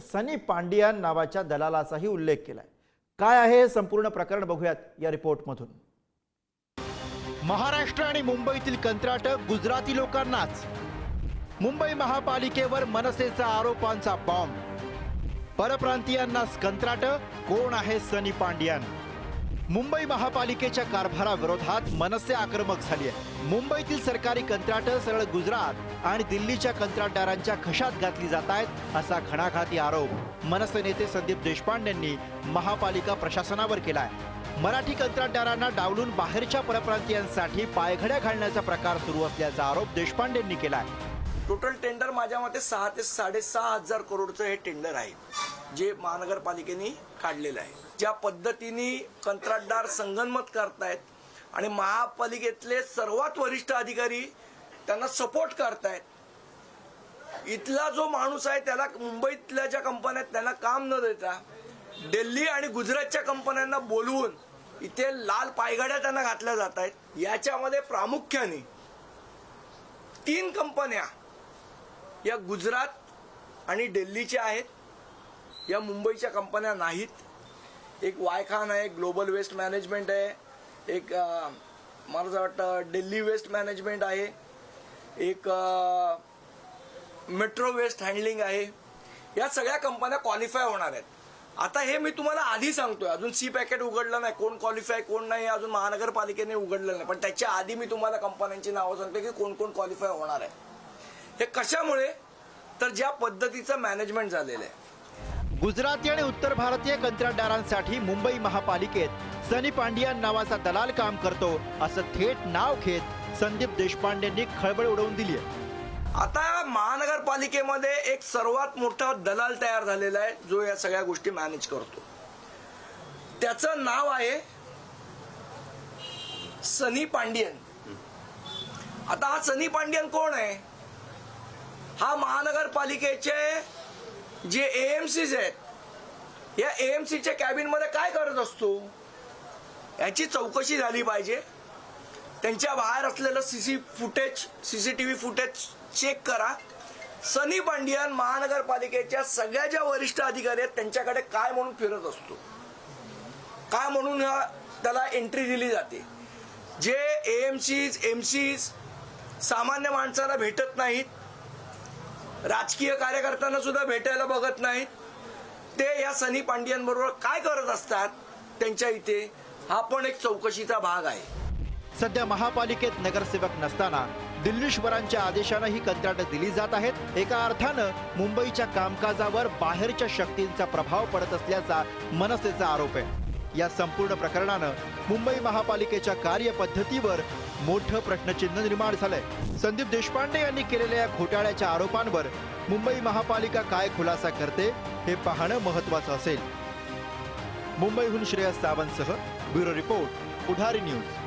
सनी पांडियान नावाच्या दलालाचाही उल्लेख केलाय. काय आहे हे संपूर्ण प्रकरण बघूयात या रिपोर्टमधून. महाराष्ट्र आणि मुंबईतील कंत्राट गुजराती लोकांनाच. मुंबई महापालिकेवर मनसेचा आरोपांचा बॉम्ब परप्रांतीयांनाच कंत्राट कोण आहे सनी पांडियान? मुंबई महापालिकेच्या कारभाराविरोधात मनसे आक्रमक झाली आहे मुंबईतील सरकारी कंत्राटं सरळ गुजरात आणि दिल्लीच्या कंत्राटदारांच्या खशात घातली जात आहेत असा घणाघाती आरोप मनसे नेते संदीप देशपांडेंनी महापालिका प्रशासनावर केलाय. मराठी कंत्राटदारांना डावलून बाहेरच्या परप्रांतीयांसाठी पायघड्या घालण्याचा प्रकार सुरू असल्याचा आरोप देशपांडेंनी केलाय. टोटल टेंडर माझ्या मते सहा ते साडेसहा हजार करोडचं हे टेंडर आहे. जे महानगरपालिकेने काढलेलं आहे. ज्या पद्धतीने कंत्राटदार संगनमत करतायत आणि महापालिकेतले सर्वात वरिष्ठ अधिकारी त्यांना सपोर्ट करतायत. इथला जो माणूस आहे त्याला मुंबईतल्या ज्या कंपन्या आहेत त्यांना काम न देता दिल्ली आणि गुजरातच्या कंपन्यांना बोलवून इथे लाल पायगाड्या त्यांना घातल्या जात आहेत याच्यामध्ये प्रामुख्याने तीन कंपन्या या गुजरात आणि दिल्लीच्या आहेत. या मुंबईच्या कंपन्या नाहीत. एक वायखान आहे ग्लोबल वेस्ट मॅनेजमेंट आहे. एक मला असं वाटतं दिल्ली वेस्ट मॅनेजमेंट आहे. एक मेट्रो वेस्ट हँडलिंग आहे. या सगळ्या कंपन्या क्वालिफाय होणार आहेत. आता हे मी तुम्हाला आधी सांगतोय. अजून सी पॅकेट उघडलं नाही. कोण क्वालिफाय कोण नाही अजून महानगरपालिकेने उघडलं नाही. पण त्याच्या आधी मी तुम्हाला कंपन्यांची नावं सांगतो की कोण कोण क्वालिफाय होणार आहे. हे कशामुळे? तर ज्या पद्धतीचं मॅनेजमेंट झालेलं आहे. गुजराती आणि उत्तर भारतीय कंत्राटदारांसाठी मुंबई महापालिकेत सनी पांडियन नावाचा दलाल काम करतो असं थेट नाव घेत संदीप देशपांडेंनी खळबळ उडवून दिली आहे. आता महानगरपालिकेमध्ये एक सर्वात मोठा दलाल तयार झालेला आहे जो या सगळ्या गोष्टी मॅनेज करतो. त्याचं नाव आहे सनी पांडियन. आता हा सनी पांडियन कोण आहे? हा महानगरपालिकेचे जे एएमसीज आहेत या एएमसीच्या सीच्या कॅबिनमध्ये काय करत असतो? याची चौकशी झाली पाहिजे. त्यांच्या बाहेर असलेलं C C footage C C T V footage check करा. सनी पांडियन महानगरपालिकेच्या सगळ्या ज्या वरिष्ठ अधिकारी आहेत त्यांच्याकडे काय म्हणून फिरत असतो? काय म्हणून हा- त्याला एंट्री दिली जाते? जे एएमसीज एमसीज सामान्य माणसाला भेटत नाहीत राजकीय कार्यकर्त्यांना सुद्धा भेटायला बघत नाहीत. ते या सनी पांडियांबरोबर काय करत असतात? त्यांच्या इथे हा पण एक चौकशीचा भाग आहे. सध्या महापालिकेत नगरसेवक नसताना दिल्लीश्वरांच्या आदेशानं ही कंत्राट दिली जात आहेत. एका अर्थानं मुंबईच्या कामकाजावर बाहेरच्या शक्तींचा प्रभाव पडत असल्याचा मनसेचा आरोप आहे. या संपूर्ण प्रकरणानं मुंबई महापालिकेच्या कार्यपद्धतीवर मोठं प्रश्नचिन्ह निर्माण झालंय. संदीप देशपांडे यांनी केलेल्या या घोटाळ्याच्या आरोपांवर मुंबई महापालिका काय खुलासा करते हे पाहणं महत्वाचं असेल. मुंबईहून श्रेयस सावंतसह ब्युरो रिपोर्ट पुढारी न्यूज.